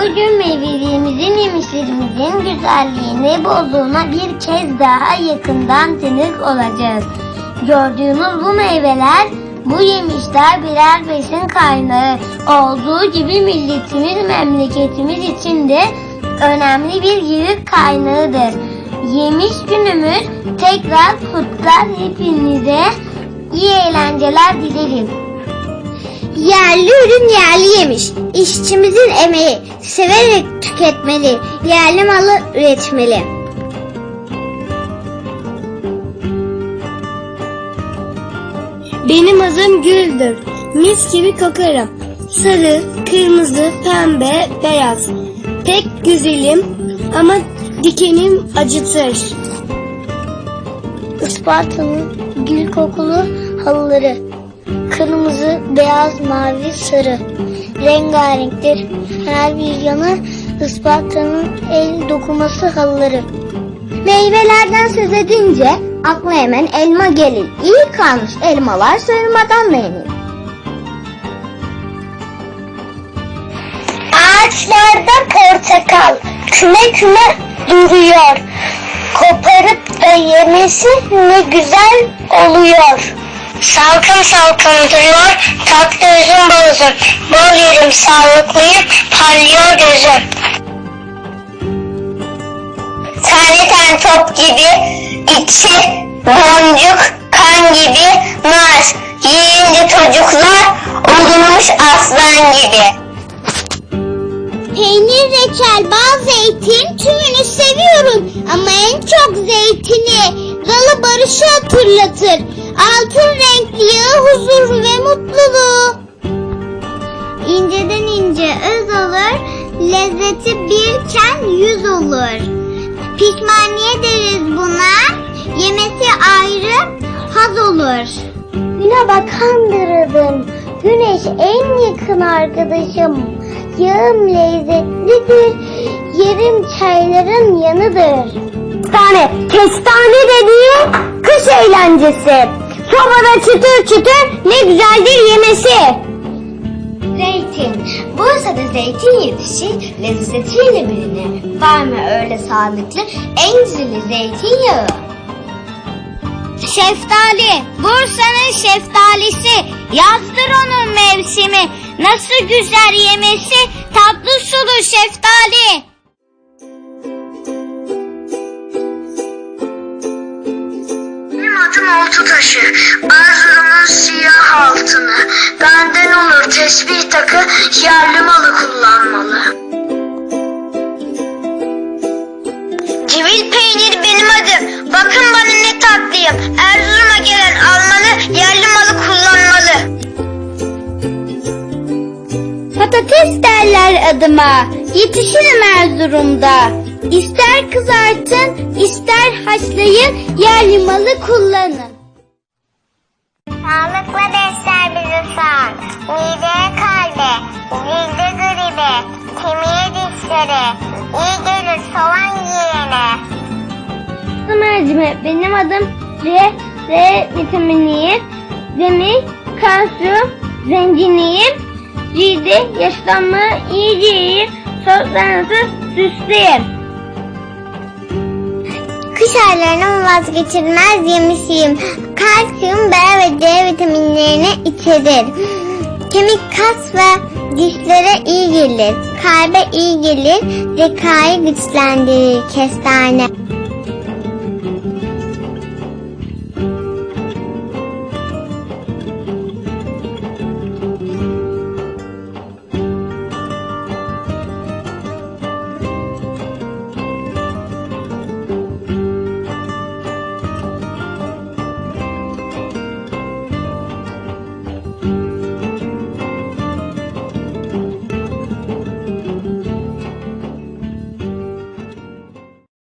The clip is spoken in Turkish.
Bugün meyvelerimizin yemişlerimizin güzelliğini bozduğuna bir kez daha yakından tanık olacağız. Gördüğünüz bu meyveler, bu yemişler birer besin kaynağı olduğu gibi milletimiz, memleketimiz için de önemli bir gelir kaynağıdır. Yemiş günümüz tekrar kutlar hepinize iyi eğlenceler dilerim. Yerli ürün yerli yemiş. İşçimizin emeği severek tüketmeli. Yerli malı üretmeli. Benim adım Güldür. Mis gibi kokarım. Sarı, kırmızı, pembe, beyaz. Pek güzelim ama dikenim acıtır. Isparta'nın gül kokulu halıları. Beyaz, mavi, sarı. Rengarenktir. Her bir yanı Isparta'nın el dokuması halıları. Meyvelerden söz edince akla hemen elma gelir. İyi kalmış elmalar soyulmadan da yenir. Ağaçlarda portakal küme küme duruyor. Koparıp da yemesi ne güzel oluyor. Salkım salkım duruyor, tatlı üzüm bozum. Bol yerim sağlıklıyım, parlıyor gözüm. Tane tane top gibi, içi boncuk, kan gibi nar. Yiyince çocuklar olurmuş aslan gibi. Peynir, reçel, bal, zeytin tümünü seviyorum ama en çok zeytini. Dalı barışı hatırlatır. Altın renkli yağı huzur ve mutluluğu. İnceden ince öz olur, lezzeti birken yüz olur. Pişmaniye deriz buna, yemesi ayrı haz olur. Güne bakandırırdım, güneş en yakın arkadaşım. Yağım lezzetlidir, yerim çayların yanıdır. Kestane, kestane dediği kış eğlencesi. Sobada çıtır çıtır ne güzeldir yemesi. Zeytin. Bursa'da zeytin yetişir, lezzetiyle bilinir. Var mı öyle sağlıklı, en güzeli zeytinyağı? Şeftali, Bursa'nın şeftalisi, yazdır onun mevsimi. Nasıl güzel yemesi, Benden olur tesbih takı, yerli malı kullanmalı. Civil peynir benim adım. Bakın bana ne tatlıyım. Erzurum'a gelen almalı, yerli malı kullanmalı. Patates derler adıma. Yetişirim Erzurum'da. İster kızartın, ister haşlayın, yerli malı kullanın. Sağlıklı besler bizi sağ. Mideye kalbe, cilde gribe, kemiğe dişlere, iyi gelir soğan yiyene. Mercimek benim adım C, D vitaminiyim. Demir, kalsiyum, zenginiyim. Cilde yaşlanma iyiciyim. Soslarınızı süsleyeyim. Kış aylarının vazgeçilmez yemişiyim. Kalsiyum, B ve C vitaminlerini içerir. Kemik, kas ve dişlere iyi gelir. Kalbe iyi gelir. Zekayı güçlendirir kestane.